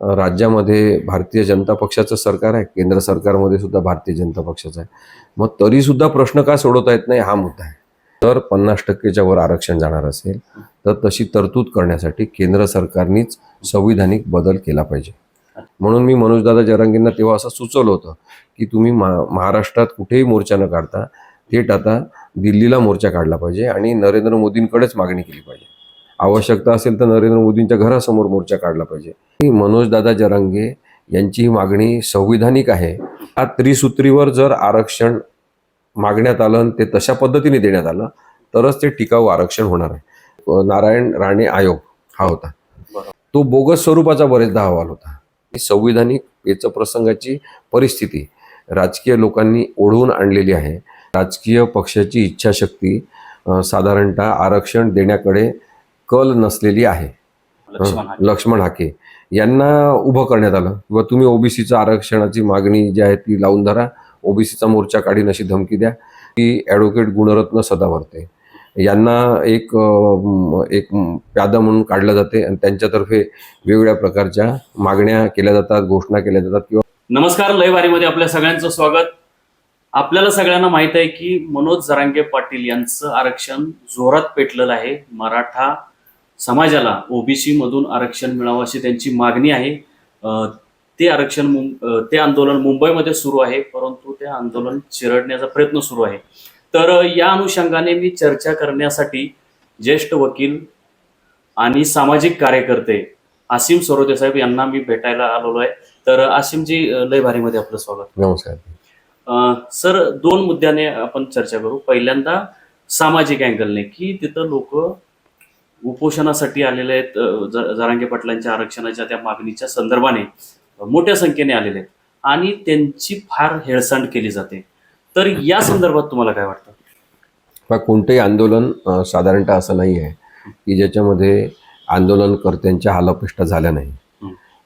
राज्यामध्ये भारतीय जनता पक्षाचं सरकार आहे. केंद्र सरकारमध्ये सुद्धा भारतीय जनता पक्षाचं आहे. मग तरीसुद्धा प्रश्न का सोडवता येत नाही हा मुद्दा आहे. तर पन्नास टक्केच्या वर आरक्षण जाणार असेल तर तशी तरतूद करण्यासाठी केंद्र सरकारनेच संविधानिक बदल केला पाहिजे. म्हणून मी मनोजदादा जरांगेंना तेव्हा असं सुचवलं होतं की तुम्ही मा महाराष्ट्रात कुठेही मोर्चा न काढता थेट आता दिल्लीला मोर्चा काढला पाहिजे आणि नरेंद्र मोदींकडेच मागणी केली पाहिजे. आवश्यकता असेल तर नरेंद्र मोदींच्या घरासमोर मोर्चा काढला पाहिजे. मनोजदादा जरांगे यांची ही मागणी संविधानिक आहे. हा त्रिसूत्रीवर जर आरक्षण मागण्यात आलं आणि ते तशा पद्धतीने देण्यात आलं तरच ते टिकाऊ आरक्षण होणार आहे. नारायण राणे आयोग हा होता. तो बोगस स्वरूपाचा बरेचदा अहवाल होता. संविधानिक याचं प्रसंगाची परिस्थिती राजकीय लोकांनी ओढवून आणलेली आहे. राजकीय पक्षाची इच्छाशक्ती साधारणतः आरक्षण देण्याकडे कल नसलेली आहे. लक्ष्मण हाके. यांना उभं करण्यात आलं. किंवा तुम्ही ओबीसीचं आरक्षणाची मागणी जी आहे ती लावून धरा. ओबीसीचा मोर्चा काढीन अशी धमकी द्या. की ॲडव्होकेट गुणरत्न सदावर्ते. यांना एक एक प्यादा म्हणून काढलं जाते आणि त्यांच्यातर्फे वेगवेगळ्या प्रकारच्या मागण्या केल्या जातात घोषणा केल्या जातात किंवा नमस्कार लयवारीमध्ये आपल्या सगळ्यांचं स्वागत. आपल्याला सगळ्यांना माहीत आहे की मनोज जरांगे पाटील यांचं आरक्षण जोरात पेटलेलं आहे. मराठा समाजाला ओबीसी मधून आरक्षण मिळावं अशी त्यांची मागणी आहे. ते आरक्षण ते आंदोलन मुंबईमध्ये सुरू आहे परंतु ते आंदोलन चिरडण्याचा प्रयत्न सुरू आहे. तर या अनुषंगाने मी चर्चा करण्यासाठी ज्येष्ठ वकील आणि सामाजिक कार्यकर्ते आसिम सरोदे साहेब यांना मी भेटायला आलेलो आहे. तर आसिमजी लय भारीमध्ये आपलं स्वागत. नमस्कार. सर दोन मुद्द्याने आपण चर्चा करू. पहिल्यांदा सामाजिक अँगलने की तिथं लोक उपोषणासाठी आलेले आहेत जरांगे पाटलांच्या आरक्षणाच्या त्या मागणीच्या संदर्भाने मोठ्या संख्येने आलेले आहेत. आणि त्यांची फार हेळसांड केली जाते. तर या संदर्भात तुम्हाला काय वाटतं? कोणतंही आंदोलन साधारणतः असं नाही आहे की ज्याच्यामध्ये आंदोलनकर्त्यांच्या हालअपेष्टा झाल्या नाही.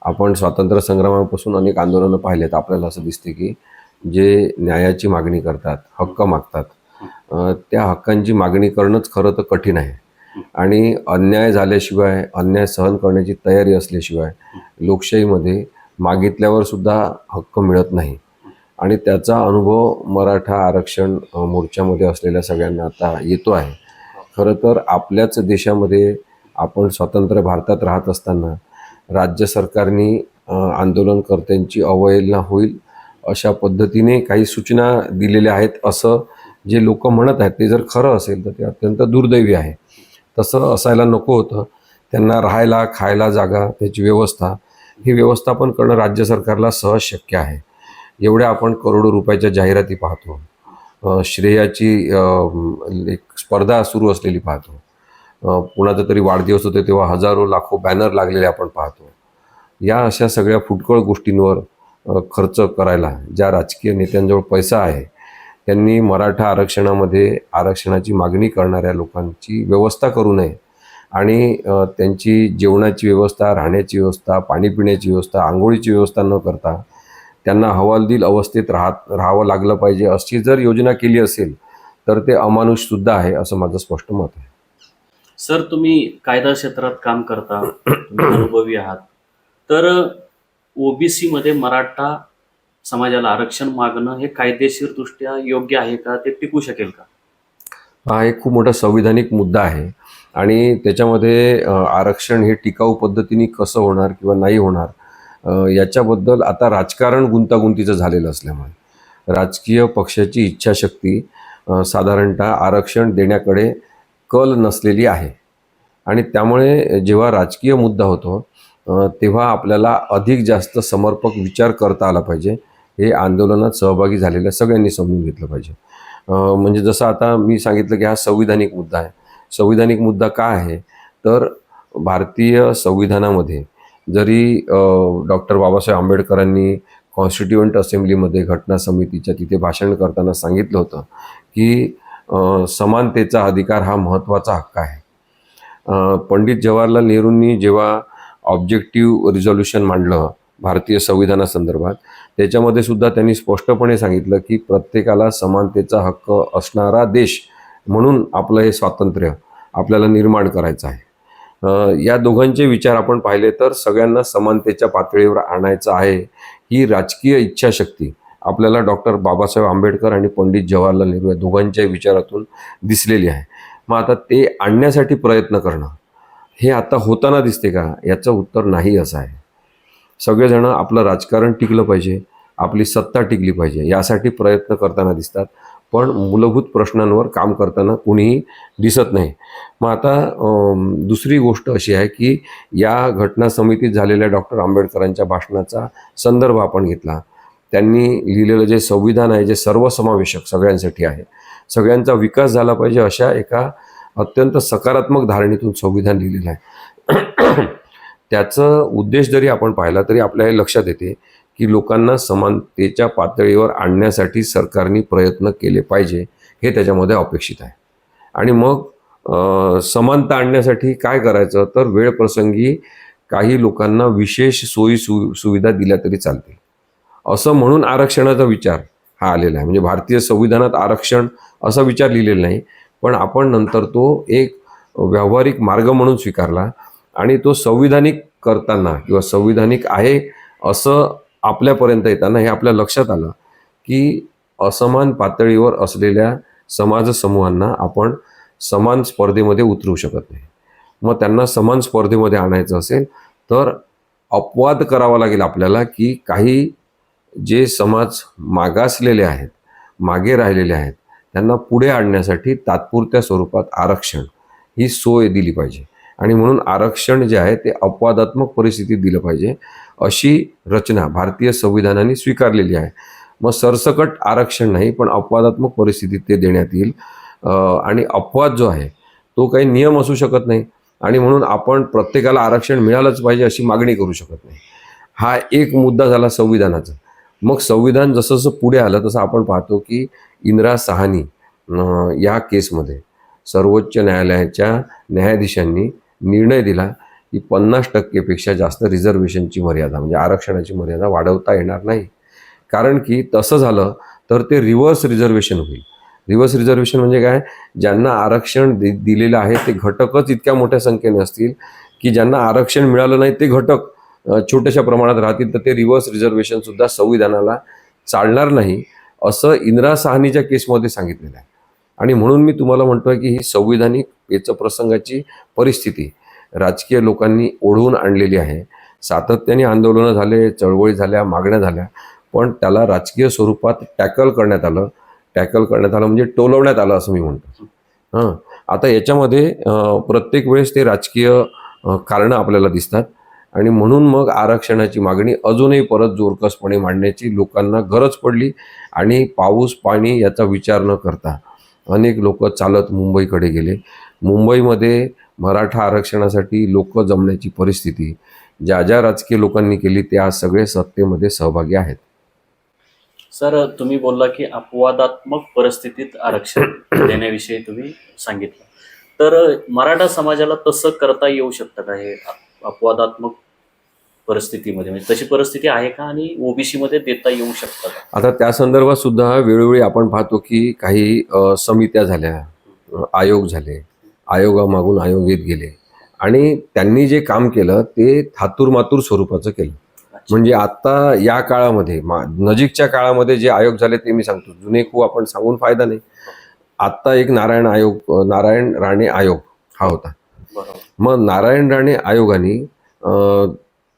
आपण स्वातंत्र्य संग्रामापासून अनेक आंदोलनं पाहिलेत. आपल्याला असं दिसते की जे न्यायाची मागणी करतात हक्क मागतात त्या हक्कांची मागणी करणंच खरं तर कठीण आहे. आणि अन्याय झाल्याशिवाय अन्याय सहन करण्याची तयारी असल्याशिवाय लोकशाहीमध्ये मागितल्यावर सुद्धा हक्क मिळत नाही. आणि त्याचा अनुभव मराठा आरक्षण मोर्चामध्ये असलेल्या सगळ्यांना आता येतो आहे. खरं तर आपल्याच देशामध्ये आपण स्वतंत्र भारतात राहत असताना राज्य सरकारने आंदोलनकर्त्यांची अवहेलना होईल अशा पद्धतीने काही सूचना दिलेल्या आहेत असं जे लोक म्हणत आहेत ते जर खरं असेल तर ते अत्यंत दुर्दैवी आहे. तसं असायला नको होतं. त्यांना राहायला खायला जागा त्याची व्यवस्था ही व्यवस्थापन करणं राज्य सरकारला सहज शक्य आहे. एवढ्या आपण करोडो रुपयाच्या जाहिराती पाहतो. श्रेयाची एक स्पर्धा सुरू असलेली पाहतो. कुणाचा तरी वाढदिवस होतो तेव्हा हजारो लाखो बॅनर लागलेले आपण पाहतो. या अशा सगळ्या फुटकळ गोष्टींवर खर्च करायला ज्या राजकीय नेत्यांजवळ पैसा आहे त्यांनी मराठा आरक्षणामध्ये आरक्षणाची मागणी करणाऱ्या लोकांची व्यवस्था करू नये. आणि त्यांची जेवणाची व्यवस्था राहण्याची व्यवस्था पाणी पिण्याची व्यवस्था आंघोळीची व्यवस्था न करता त्यांना हवालदिल अवस्थेत राहत राहावं लागलं पाहिजे अशी जर योजना केली असेल तर ते अमानुषसुद्धा आहे असं माझं स्पष्ट मत आहे. सर तुम्ही कायदा क्षेत्रात काम करता अनुभवी आहात. तर ओबीसीमध्ये मराठा समाजाला आरक्षण मागणं हे कायदेशीर दृष्ट्या योग्य आहे का? ते टिकू शकेल का? हा एक खूप मोठा संविधानिक मुद्दा आहे. आणि त्याच्यामध्ये आरक्षण हे टिकाऊ पद्धतीने कसं होणार किंवा नाही होणार याच्याबद्दल आता राजकारण गुंतागुंतीचं झालेलं असल्यामुळे राजकीय पक्षाची इच्छाशक्ती साधारणतः आरक्षण देण्याकडे कल नसलेली आहे. आणि त्यामुळे जेव्हा राजकीय मुद्दा होतो तेव्हा आपल्याला अधिक जास्त समर्पक विचार करता आला पाहिजे. हे आंदोलनात सहभागी झालेल्या सगळ्यांनी समजून घेतलं पाहिजे. म्हणजे जसं आता मी सांगितलं की हा संविधानिक मुद्दा आहे. संविधानिक मुद्दा का आहे? तर भारतीय संविधानामध्ये जरी डॉक्टर बाबासाहेब आंबेडकरांनी कॉन्स्टिट्युएंट असेंब्लीमध्ये घटना समितीच्या तिथे भाषण करताना सांगितलं होतं की समानतेचा अधिकार हा महत्त्वाचा हक्क आहे. पंडित जवाहरलाल नेहरूंनी जेव्हा ऑब्जेक्टिव्ह रिझॉल्युशन मांडलं भारतीय संविधानासंदर्भात. त्याच्यामध्ये सुद्धा त्यांनी स्पष्टपणे सांगितलं की प्रत्येकाला समानतेचा हक्क असणारा देश म्हणून आपलं हे स्वातंत्र्य आपल्याला निर्माण करायचं आहे. या दोघांचे विचार आपण पाहिले तर सगळ्यांना समानतेच्या पातळीवर आणायचं आहे ही राजकीय इच्छाशक्ती आपल्याला डॉक्टर बाबासाहेब आंबेडकर आणि पंडित जवाहरलाल नेहरू या दोघांच्या विचारातून दिसलेली आहे. मग आता ते आणण्यासाठी प्रयत्न करणं हे आता होताना दिसते का? याचं उत्तर नाही असं आहे. सगळेजण आपलं राजकारण टिकलं पाहिजे आपली सत्ता टिकली पाहिजे यासाठी प्रयत्न करताना दिसतात. पण मूलभूत प्रश्नांवर काम करताना कुणीही दिसत नाही. मग आता दुसरी गोष्ट अशी आहे की या घटना समितीत झालेल्या डॉक्टर आंबेडकरांच्या भाषणाचा संदर्भ आपण घेतला. त्यांनी लिहिलेलं जे संविधान आहे जे सर्वसमावेशक सगळ्यांसाठी आहे सगळ्यांचा विकास झाला पाहिजे अशा एका अत्यंत सकारात्मक धारणेतून संविधान लिहिलेलं आहे. त्याचं उद्देश जरी आपण पाहिला तरी आपल्या हे लक्षात येते की लोकांना समानतेच्या पातळीवर आणण्यासाठी सरकारने प्रयत्न केले पाहिजे हे त्याच्यामध्ये अपेक्षित आहे. आणि मग समानता आणण्यासाठी काय करायचं? तर वेळ प्रसंगी काही लोकांना विशेष सोयी सु सुविधा दिल्या तरी चालतील. असं म्हणून आरक्षणाचा विचार हा आलेला आहे. म्हणजे भारतीय संविधानात आरक्षण असा विचार लिहिलेला नाही पण आपण नंतर तो एक व्यावहारिक मार्ग म्हणून स्वीकारला. आणि तो संविधानिक करताना किंवा संविधानिक आहे असं आपल्यापर्यंत येताना हे आपल्या लक्षात आलं की असमान पातळीवर असलेल्या समाजसमूहांना आपण समान स्पर्धेमध्ये उतरू शकत नाही. मग त्यांना समान स्पर्धेमध्ये आणायचं असेल तर अपवाद करावा लागेल आपल्याला की काही जे समाज मागासलेले आहेत मागे राहिलेले आहेत त्यांना पुढे आणण्यासाठी तात्पुरत्या स्वरूपात आरक्षण ही सोय दिली पाहिजे. आणि म्हणून आरक्षण जे आहे ते अपवादात्मक परिस्थितीत दिलं पाहिजे अशी रचना भारतीय संविधानाने स्वीकारलेली आहे. मग सरसकट आरक्षण नाही पण अपवादात्मक परिस्थितीत ते देण्यात येईल. आणि अपवाद जो आहे तो काही नियम असू शकत नाही. आणि म्हणून आपण प्रत्येकाला आरक्षण मिळालंच पाहिजे अशी मागणी करू शकत नाही. हा एक मुद्दा झाला संविधानाचा. मग संविधान जसं जसं पुढे आलं तसं आपण पाहतो की इंदिरा सहानी या केसमध्ये सर्वोच्च न्यायालयाच्या न्यायाधीशांनी निर्णय दिला की पन्नास टक्केपेक्षा जास्त रिझर्वेशनची मर्यादा म्हणजे आरक्षणाची मर्यादा वाढवता येणार नाही. कारण की तसं झालं तर ते रिव्हर्स रिझर्वेशन होईल. रिव्हर्स रिझर्वेशन म्हणजे काय? ज्यांना आरक्षण दि दिलेलं आहे ते घटकच इतक्या मोठ्या संख्येने असतील की ज्यांना आरक्षण मिळालं नाही ते घटक छोट्याशा प्रमाणात राहतील तर ते रिव्हर्स रिझर्वेशनसुद्धा संविधानाला चालणार नाही असं इंदिरा साहनीच्या केसमध्ये सांगितलेलं आहे. आणि म्हणून मी तुम्हाला म्हणतोय की ही संविधानिक याचं प्रसंगाची परिस्थिती राजकीय लोकांनी ओढवून आणलेली आहे. सातत्याने आंदोलनं झाले चळवळी झाल्या मागण्या झाल्या पण त्याला राजकीय स्वरूपात टॅकल करण्यात आलं. टॅकल करण्यात आलं म्हणजे टोलवण्यात आलं असं मी म्हणतो. हां. आता याच्यामध्ये प्रत्येक वेळेस ते राजकीय कारणं आपल्याला दिसतात आणि म्हणून मग आरक्षणाची मागणी अजूनही परत जोरकसपणे मांडण्याची लोकांना गरज पडली आणि पाऊस पाणी याचा विचार न करता अनेक लोक चालत मुंबईकडे गेले. मुंबईमध्ये मराठा आरक्षणासाठी लोक जमण्याची परिस्थिती ज्या ज्या राजकीय लोकांनी केली ते आज सगळे सत्तेमध्ये सहभागी आहेत. सर तुम्ही बोलला की अपवादात्मक परिस्थितीत आरक्षण देण्याविषयी तुम्ही सांगितलं. तर मराठा समाजाला तसं करता येऊ शकतं का हे अप- अपवादात्मक परिस्थितीमध्ये? म्हणजे तशी परिस्थिती आहे का आणि ओबीसी मध्ये देता येऊ शकतं का? आता त्या संदर्भात सुद्धा वेळोवेळी आपण पाहतो की काही समित्या झाल्या आयोग झाले आयोगामागून आयोग येत गेले. आणि त्यांनी जे काम केलं ते थातूर मातूर स्वरूपाचं केलं. म्हणजे आता या काळामध्ये मा- नजीकच्या काळामध्ये जे आयोग झाले ते मी सांगतो. जुने खूप आपण सांगून फायदा नाही. आत्ता एक नारायण आयोग नारायण राणे आयोग हा होता. मग नारायण राणे आयोगाने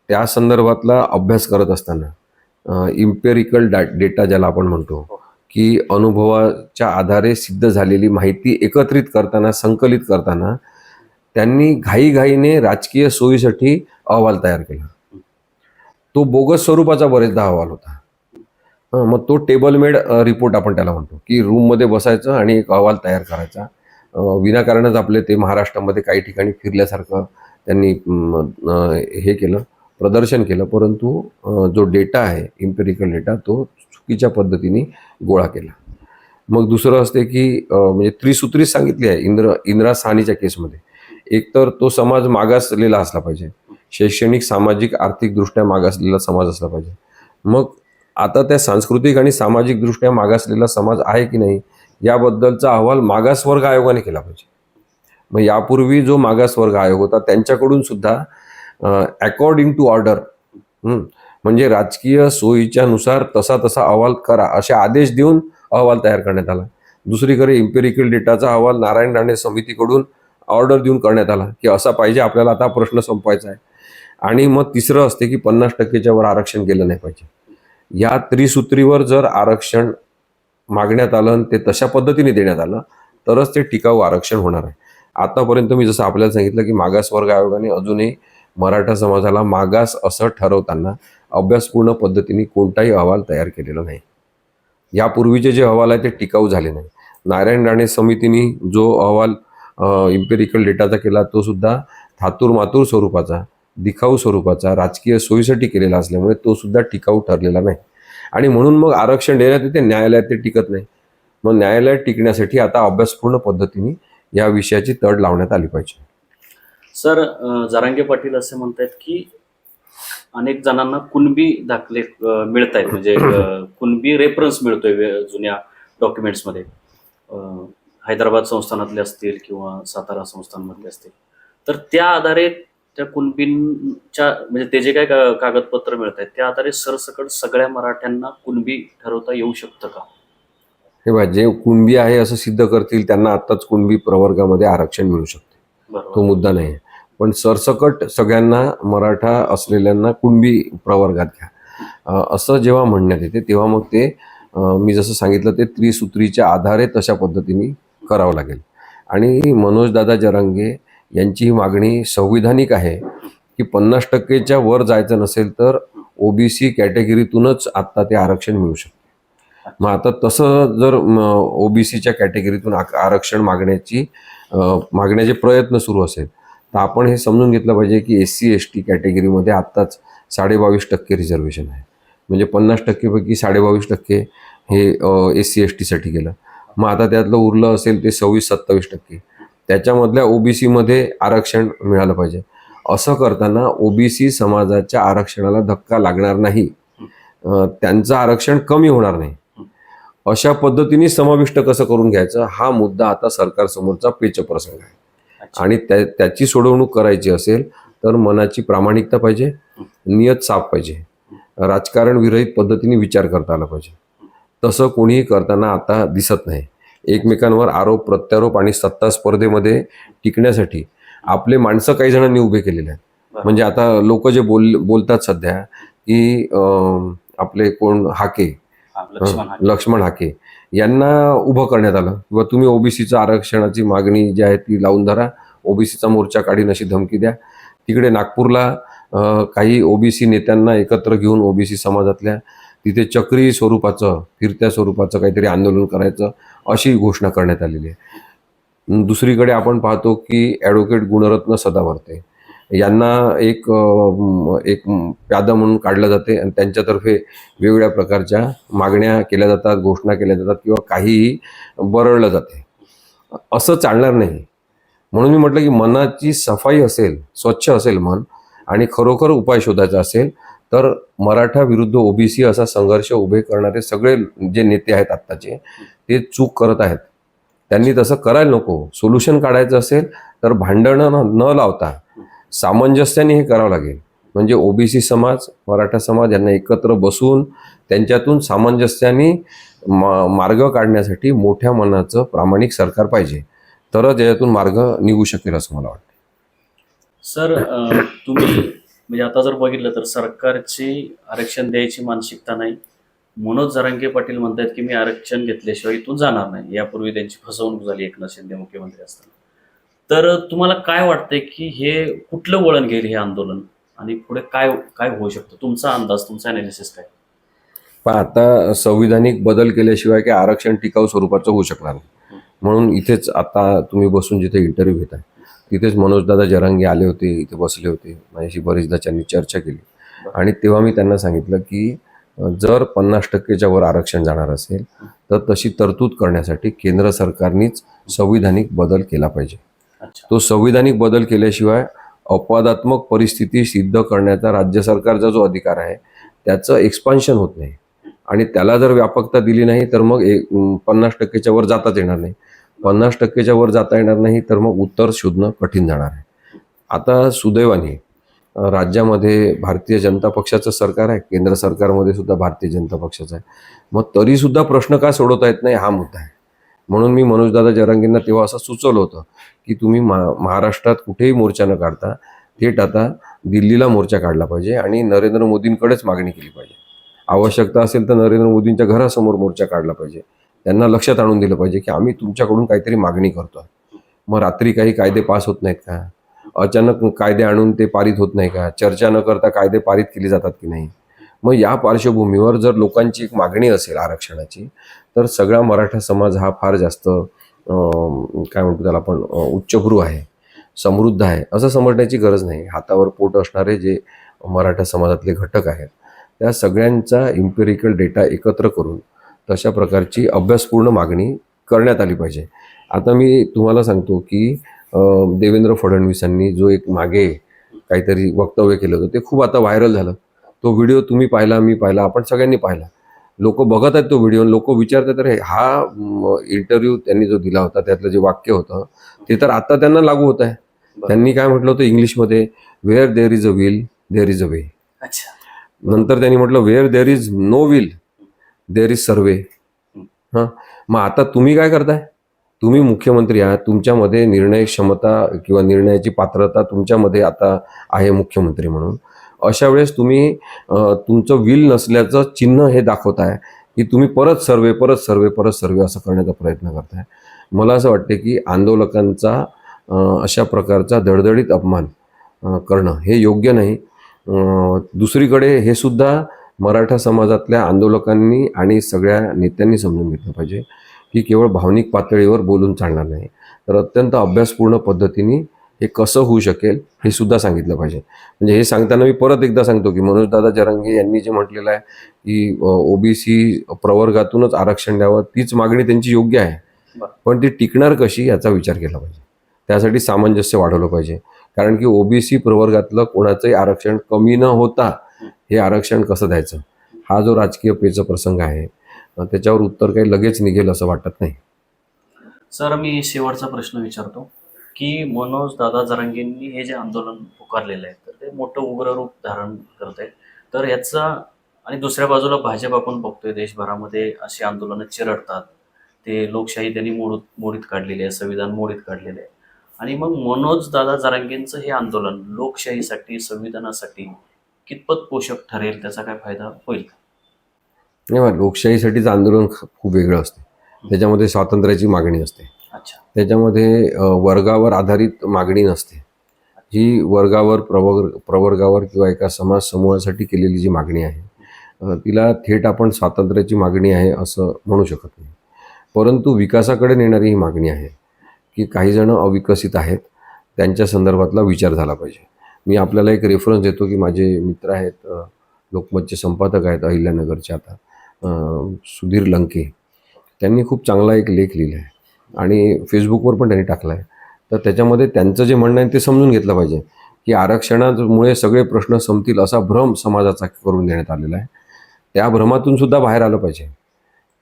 त्या संदर्भातला अभ्यास करत असताना इम्पेरिकल डा डेटा ज्याला आपण म्हणतो की अनुभवाच्या आधारे सिद्ध झालेली माहिती एकत्रित करताना संकलित करताना त्यांनी घाईघाईने राजकीय सोयीसाठी अहवाल तयार केला. तो बोगस स्वरूपाचा बरेचदा अहवाल होता. मग तो टेबलमेड रिपोर्ट आपण त्याला म्हणतो की रूममध्ये बसायचं आणि एक अहवाल तयार करायचा. विनाकारणच आपले ते महाराष्ट्रामध्ये काही ठिकाणी फिरल्यासारखं त्यांनी हे केलं. प्रदर्शन केलं परंतु जो डेटा आहे इम्पेरिकल डेटा तो चुकीच्या पद्धतीने गोळा केला. मग दुसरं असते की म्हणजे त्रिसूत्रीच सांगितली आहे इंद्र इंदिरा साहनीच्या केसमध्ये. एकतर तो समाज मागासलेला असला पाहिजे. शैक्षणिक सामाजिक आर्थिकदृष्ट्या मागासलेला समाज असला पाहिजे. मग आता त्या सांस्कृतिक आणि सामाजिकदृष्ट्या मागासलेला समाज आहे की नाही याबद्दलचा अहवाल मागासवर्ग आयोगाने केला पाहिजे. मग यापूर्वी जो मागासवर्ग आयोग होता त्यांच्याकडून सुद्धा अकॉर्डिंग टू ऑर्डर म्हणजे राजकीय सोयीच्या नुसार तसा तसा अहवाल करा असे आदेश देऊन अहवाल तयार करण्यात आला. दुसरीकडे इम्पेरिकल डेटाचा अहवाल नारायण राणे समितीकडून ऑर्डर देऊन करण्यात आला की असा पाहिजे आपल्याला आता प्रश्न संपवायचा आहे. आणि मग तिसरं असते की पन्नास टक्केच्या वर आरक्षण केलं नाही पाहिजे. या त्रिसूत्रीवर जर आरक्षण मागण्यात आलं आणि ते तशा पद्धतीने देण्यात आलं तरच ते टिकाऊ आरक्षण होणार आहे. आतापर्यंत मी जसं आपल्याला सांगितलं की मागासवर्ग आयोगाने अजूनही मराठा समाजाला मागास असं ठरवताना अभ्यासपूर्ण पद्धतीने कोणताही अहवाल तयार केलेला नाही. यापूर्वीचे जे अहवाल आहे ते टिकाऊ झाले नाही नारायण राणे समितीने जो अहवाल इम्पेरिकल डेटाचा केला तो सुद्धा थातूर मातूर स्वरूपाचा दिखाऊ स्वरूपाचा राजकीय सोयीसाठी केलेला असल्यामुळे तो सुद्धा टिकाऊ ठरलेला नाही. आणि म्हणून मग आरक्षण देण्यात येते न्यायालयात ते टिकत नाही. मग न्यायालयात टिकण्यासाठी आता अभ्यासपूर्ण पद्धतीने या विषयाची तड लावण्यात आली पाहिजे. सर जरांगे पाटील असे म्हणतात की अनेक जणांना कुणबी दाखले मिळत आहेत म्हणजे कुणबी रेफरन्स मिळतोय जुन्या डॉक्युमेंट्समध्ये हैदराबाद संस्थानातले असतील किंवा सातारा संस्थानमधले असतील. तर त्या आधारे त्या कुणबींच्या म्हणजे ते जे काय कागदपत्र मिळत आहेत त्या आधारे सरसकट सगळ्या मराठ्यांना कुणबी ठरवता येऊ शकतं का? हे बघा जे कुणबी आहे असं सिद्ध करतील त्यांना आत्ताच कुणबी प्रवर्गामध्ये आरक्षण मिळू शकते. तो मुद्दा नाही. पण सरसकट सगळ्यांना मराठा असलेल्यांना कुणबी प्रवर्गात घ्या. असं जेव्हा म्हणण्यात येते तेव्हा मग ते मी जसं सांगितलं ते त्रिसूत्रीच्या आधारे तशा पद्धतीने करावं लागेल. आणि मनोजदादा जरांगे यांची ही मागणी संविधानिक आहे की पन्नास टक्केच्या वर जायचं नसेल तर ओबीसी कॅटेगरीतूनच आत्ता ते आरक्षण मिळू शकते. मग आता तसं जर ओबीसीच्या कॅटेगरीतून आरक्षण मागण्याची मागण्याचे प्रयत्न सुरू असेल तर आपण हे समजून घेतलं पाहिजे की एस सी एस टी कॅटेगरीमध्ये आत्ताच साडेबावीस टक्के रिझर्वेशन आहे. म्हणजे पन्नास टक्केपैकी साडेबावीस टक्के हे एस सी एस टीसाठी गेलं. मग आता त्यातलं उरलं असेल ते सव्वीस सत्तावीस टक्के. त्याच्यामधल्या ओबीसीमध्ये आरक्षण मिळालं पाहिजे. असं करताना ओबीसी समाजाच्या आरक्षणाला धक्का लागणार नाही. त्यांचं आरक्षण कमी होणार नाही. अशा पद्धतीने समाविष्ट कसं करून घ्यायचं? हा मुद्दा आता सरकारसमोरचा पेचप्रसंग आहे. आणि त्या त्याची सोडवणूक करायची असेल तर मनाची प्रामाणिकता पाहिजे नियत साफ पाहिजे. राजकारण विरहित पद्धतीने विचार करता आला पाहिजे. तसं कोणीही करताना आता दिसत नाही. एकमेकांवर आरोप प्रत्यारोप आणि सत्ता स्पर्धेमध्ये टिकण्यासाठी आपले माणसं काही जणांनी उभे केलेले आहेत. म्हणजे आता लोक जे बोल बोलतात सध्या की आपले कोण हाके. लक्ष्मण हाके यांना उभं करण्यात आलं. किंवा तुम्ही ओबीसीचं आरक्षणाची मागणी जी आहे ती लावून धरा. ओबीसीचा मोर्चा काढीन अशी धमकी द्या. तिकडे नागपूरला काही ओबीसी नेत्यांना एकत्र घेऊन ओबीसी समाजातल्या तिथे चक्री स्वरूपाचं फिरत्या स्वरूपाचं काहीतरी आंदोलन करायचं अशी घोषणा करण्यात आलेली आहे. दुसरीकडे आपण पाहतो की ॲडव्होकेट गुणरत्न सदावर्ते यांना एक एक प्यादा म्हणून काढलं जाते आणि त्यांच्यातर्फे वेगवेगळ्या प्रकारच्या मागण्या केल्या जातात घोषणा केल्या जातात किंवा काहीही बरळलं जाते. असं चालणार नाही. म्हणून मी म्हटलं की मनाची सफाई असेल स्वच्छ असेल मन आणि खरोखर उपाय शोधायचा असेल तर मराठा विरुद्ध ओबीसी असा संघर्ष उभे करणारे सगळे जे नेते आहेत आत्ताचे ते चूक करत आहेत. त्यांनी तसं करायला नको. सोल्युशन काढायचं असेल तर भांडणं न- लावता सामंजस्याने हे करावं लागेल. म्हणजे ओबीसी समाज मराठा समाज यांना एकत्र बसून त्यांच्यातून सामंजस्याने मा मार्ग काढण्यासाठी मोठ्या मनाचं प्रामाणिक सरकार पाहिजे. तरच याच्यातून मार्ग निघू शकेल असं मला वाटतं. सर तुम्ही म्हणजे आता जर बघितलं तर सरकारची आरक्षण द्यायची मानसिकता नाही. मनोज जरांगे पाटील म्हणतात की मी आरक्षण घेतल्याशिवाय इथून जाणार नाही. यापूर्वी त्यांची फसवणूक झाली एकनाथ शिंदे मुख्यमंत्री असताना. तर तुम्हाला काय वाटतंय की हे कुठलं वळण घेईल हे आंदोलन? आणि पुढे काय काय होऊ शकतं? तुमचा अंदाज तुमचा अनालिसिस काय? पण आता संविधानिक बदल केल्याशिवाय काही आरक्षण टिकाऊ स्वरूपाचं होऊ शकणार नाही. म्हणून इथेच आता तुम्ही बसून जिथे इंटरव्ह्यू घेताय तिथेच मनोजदादा जरांगे आले होते इथे बसले होते. माझ्याशी बरीचदा त्यांनी चर्चा केली. आणि तेव्हा मी त्यांना सांगितलं की जर पन्नास टक्केच्या वर आरक्षण जाणार असेल तर तशी तरतूद करण्यासाठी केंद्र सरकारनेच संविधानिक बदल केला पाहिजे. तो संविधानिक बदल केल्याशिवाय अपवादात्मक परिस्थिती सिद्ध करण्याचा राज्य सरकारचा जो अधिकार आहे त्याचं एक्सपान्शन होत नाही. आणि त्याला जर व्यापकता दिली नाही तर मग एक पन्नास टक्केच्या वर जाताच येणार नाही. पन्नास टक्केच्या वर जाता येणार नाही तर मग उत्तर शोधणं कठीण जाणार आहे. आता सुदैवाने राज्यामध्ये भारतीय जनता पक्षाचं सरकार आहे केंद्र सरकारमध्ये सुद्धा भारतीय जनता पक्षाचं आहे. मग तरीसुद्धा प्रश्न का सोडवता येत नाही? हा मुद्दा आहे. म्हणून मी मनोजदादा जरांगींना तेव्हा असं सुचवलं होतं की तुम्ही मा महाराष्ट्रात कुठेही मोर्चा न काढता थेट आता दिल्लीला मोर्चा काढला पाहिजे आणि नरेंद्र मोदींकडेच मागणी केली पाहिजे. आवश्यकता असेल तर नरेंद्र मोदींच्या घरासमोर मोर्चा काढला पाहिजे. त्यांना लक्षात आणून दिलं पाहिजे की आम्ही तुमच्याकडून काहीतरी मागणी करतो मग रात्री काही कायदे पास होत नाहीत का? अचानक कायदे आणून ते पारित होत नाही का? चर्चा न करता कायदे पारित केले जातात की नाही? मग या पार्श्वभूमीवर जर लोकांची एक मागणी असेल आरक्षणाची तर सगळा मराठा समाज हा फार जास्त काय म्हणतो त्याला आपण उच्चभ्रू आहे समृद्ध आहे असं समजण्याची गरज नाही. हातावर पोट असणारे जे मराठा समाजातले घटक आहेत त्या सगळ्यांचा इम्पेरिकल डेटा एकत्र करून तशा प्रकारची अभ्यासपूर्ण मागणी करण्यात आली पाहिजे. आता मी तुम्हाला सांगतो की देवेंद्र फडणवीसांनी जो एक मागे काहीतरी वक्तव्य केलं होतं ते खूप आता व्हायरल झालं. तो व्हिडिओ तुम्ही पाहिला मी पाहिला आपण सगळ्यांनी पाहिला. लोक बघत आहेत तो व्हिडिओ लोक विचारतात अरे हा इंटरव्ह्यू त्यांनी जो दिला होता त्यातलं जे वाक्य होतं ते तर आता त्यांना लागू होत आहे. त्यांनी काय म्हटलं होतं इंग्लिशमध्ये? Where there is a will there is a way नंतर त्यांनी म्हटलं where there is no will there is survey हां? मग आता तुम्ही काय करताय? तुम्ही मुख्यमंत्री आहात तुमच्यामध्ये निर्णय क्षमता किंवा निर्णयाची पात्रता तुमच्यामध्ये आता आहे मुख्यमंत्री म्हणून. अशा वेळेस तुम्ही तुमचं विल नसल्याचं चिन्ह हे दाखवताय की तुम्ही परत सर्वे परत सर्वे परत सर्वे असं करण्याचा प्रयत्न करताय. मला असं वाटते की आंदोलकांचा अशा प्रकारचा धडधडीत अपमान करणं हे योग्य नाही. दुसरीकडे हे सुद्धा मराठा समाजातल्या आंदोलकांनी आणि सगळ्या नेत्यांनी समजून घेतलं पाहिजे. की केवळ भावनिक पातळीवर बोलून चालणार नाही. तर अत्यंत अभ्यासपूर्ण पद्धतीने हे कसं होऊ शकेल हे सुद्धा सांगितलं पाहिजे. म्हणजे हे सांगताना मी परत एकदा सांगतो की मनोजदादा जरांगे यांनी जे म्हटलेलं आहे की ओबीसी प्रवर्गातूनच आरक्षण द्यावं तीच मागणी त्यांची योग्य आहे. पण ती टिकणार कशी याचा विचार केला पाहिजे. त्यासाठी सामंजस्य वाढवलं पाहिजे. कारण की ओबीसी प्रवर्गातलं कोणाचंही आरक्षण कमी न होता हे आरक्षण कसं द्यायचं? हा जो राजकीय पेचा प्रसंग आहे त्याच्यावर उत्तर काही लगेच निघेल असं वाटत नाही. सर मी शेवटचा प्रश्न विचारतो की मनोज दादा जरांगेंनी हे जे आंदोलन पुकारलेलं आहे तर ते मोठं उग्र रूप धारण करत आहे तर याचा आणि दुसऱ्या बाजूला भाजप आपण बघतोय देशभरामध्ये अशी आंदोलनं चिरडतात. ते लोकशाही त्यांनी मोड मोडीत काढलेली आहे संविधान मोडीत काढलेलं आहे. आणि मग मनोज दादा जरांगेंचं हे आंदोलन लोकशाहीसाठी संविधानासाठी कितपत पोषक ठरेल त्याचा काय फायदा होईल का? नाही लोकशाहीसाठीचं आंदोलन खूप वेगळं असते. त्याच्यामध्ये स्वातंत्र्याची मागणी असते. अच्छा. त्याच्यामध्ये वर्गावर आधारित मागणी नसते. ही वर्गावर प्रवर्ग प्रवर्गावर किंवा एका समाज समूहासाठी केलेली जी मागणी आहे तिला थेट आपण स्वातंत्र्याची मागणी आहे असं म्हणू शकत नाही. परंतु विकासाकडे नेणारी ही मागणी आहे की काही जण अविकसित आहेत त्यांच्या संदर्भातला विचार झाला पाहिजे. मी आपल्याला एक रेफरन्स देतो की माझे मित्र आहेत लोकमतचे संपादक आहेत अहिल्यानगरचे आता सुधीर लंके. त्यांनी खूप चांगला एक लेख लिहिला आहे आणि फेसबुकवर पण त्यांनी टाकला आहे. तर त्याच्यामध्ये त्यांचं जे म्हणणं आहे ते समजून घेतलं पाहिजे की आरक्षणामुळे सगळे प्रश्न संपतील असा भ्रम समाजाचा करून देण्यात आलेला आहे. त्या भ्रमातून सुद्धा बाहेर आलं पाहिजे.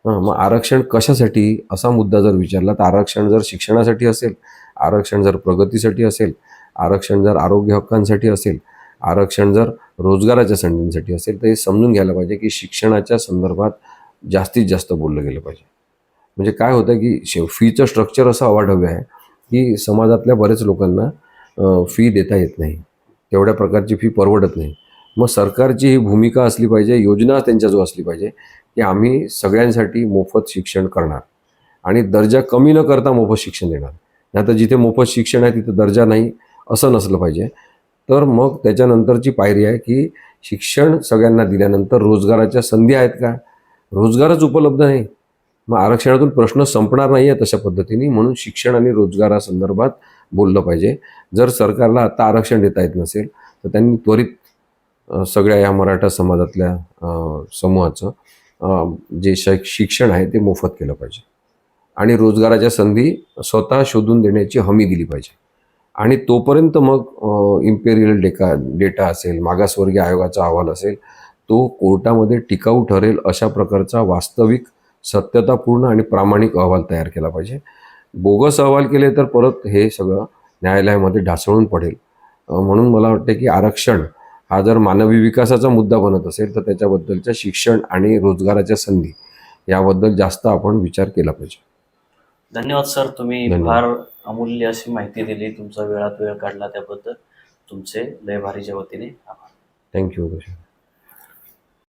मग आरक्षण कशासाठी? असा मुद्दा जर विचारला तर आरक्षण जर शिक्षणासाठी असेल आरक्षण जर प्रगतीसाठी असेल आरक्षण जर आरोग्य हक्कांसाठी असेल आरक्षण जर रोजगाराच्या संधींसाठी असेल तर हे समजून घ्यायला पाहिजे की शिक्षणाच्या संदर्भात जास्तीत जास्त बोललं गेलं पाहिजे. म्हणजे काय होतं की शे फीचं स्ट्रक्चर असं अवाढव्य आहे की समाजातल्या बऱ्याच लोकांना फी देता येत नाही. तेवढ्या प्रकारची फी परवडत नाही. मग सरकारची ही भूमिका असली पाहिजे योजना त्यांच्याजवळ असली पाहिजे की आम्ही सगळ्यांसाठी मोफत शिक्षण करणार. आणि दर्जा कमी न करता मोफत शिक्षण देणार. नाही तर जिथे मोफत शिक्षण आहे तिथे दर्जा नाही. असं नसलं पाहिजे. तर मग त्याच्यानंतरची पायरी आहे की शिक्षण सगळ्यांना दिल्यानंतर रोजगाराच्या संधी आहेत का? रोजगारच उपलब्ध नाही मग आरक्षणातून प्रश्न संपणार नाही आहे तशा पद्धतीने म्हणून शिक्षण आणि रोजगारासंदर्भात बोललं पाहिजे. जर सरकारला आता आरक्षण देता येत नसेल तर त्यांनी त्वरित सगळ्या या मराठा समाजातल्या समूहाचं जे शैक शिक्षण आहे ते मोफत केलं पाहिजे. आणि रोजगाराच्या संधी स्वतः शोधून देण्याची हमी दिली पाहिजे. आणि तोपर्यंत मग इम्पेरियल डेका डेटा असेल मागासवर्गीय आयोगाचा अहवाल असेल तो कोर्टामध्ये टिकाऊ ठरेल अशा प्रकारचा वास्तविक सत्यतापूर्ण आणि प्रामाणिक अहवाल तयार केला पाहिजे. बोगस अहवाल केले तर परत हे सगळं न्यायालयामध्ये ढासळून पडेल. म्हणून मला वाटतं की आरक्षण हा जर मानवी विकासाचा मुद्दा बनत असेल तर त्याच्याबद्दलच्या शिक्षण आणि रोजगाराच्या संधी याबद्दल जास्त आपण विचार केला पाहिजे. धन्यवाद सर. तुम्ही. फार अमूल्य अशी माहिती दिली तुमचा वेळात वेळ काढला त्याबद्दल. तुमचे लय भारीच्या वतीने आभार. थँक्यू